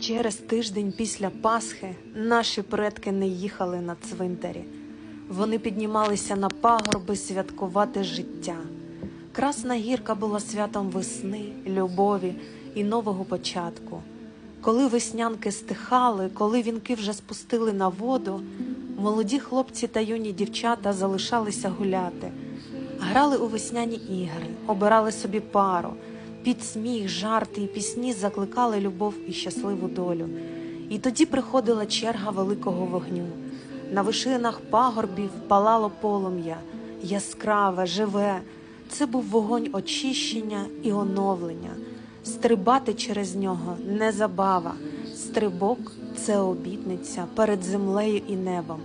Через тиждень після Пасхи наші предки не їхали на цвинтарі. Вони піднімалися на пагорби святкувати життя. Красна гірка була святом весни, любові і нового початку. Коли веснянки стихали, коли вінки вже спустили на воду, молоді хлопці та юні дівчата залишалися гуляти, грали у весняні ігри, обирали собі пару, під сміх, жарти і пісні закликали любов і щасливу долю. І тоді приходила черга великого вогню. На вишинах пагорбів палало полум'я, яскраве, живе. Це був вогонь очищення і оновлення. Стрибати через нього не забава. Стрибок це обітниця перед землею і небом,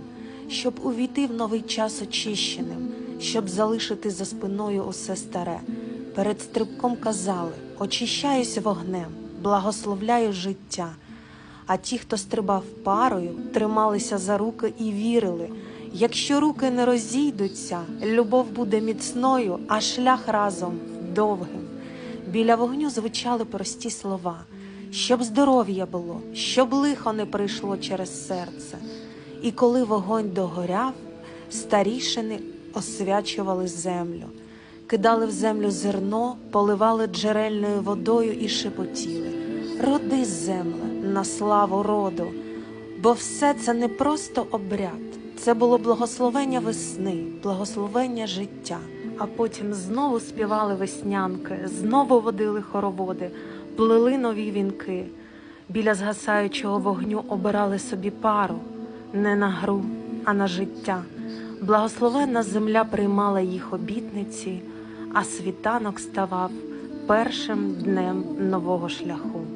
щоб увійти в новий час очищеним, щоб залишити за спиною усе старе. Перед стрибком казали: очищаюся вогнем, благословляю життя. А ті, хто стрибав парою, трималися за руки і вірили. Якщо руки не розійдуться, любов буде міцною, а шлях разом довгим. Біля вогню звучали прості слова, щоб здоров'я було, щоб лихо не прийшло через серце. І коли вогонь догоряв, старішини освячували землю, кидали в землю зерно, поливали джерельною водою і шепотіли. Роди земле на славу роду, бо все це не просто обряд, це було благословення весни, благословення життя. А потім знову співали веснянки, знову водили хороводи, плели нові вінки. Біля згасаючого вогню обирали собі пару не на гру, а на життя. Благословенна земля приймала їх обітниці, а світанок ставав першим днем нового шляху.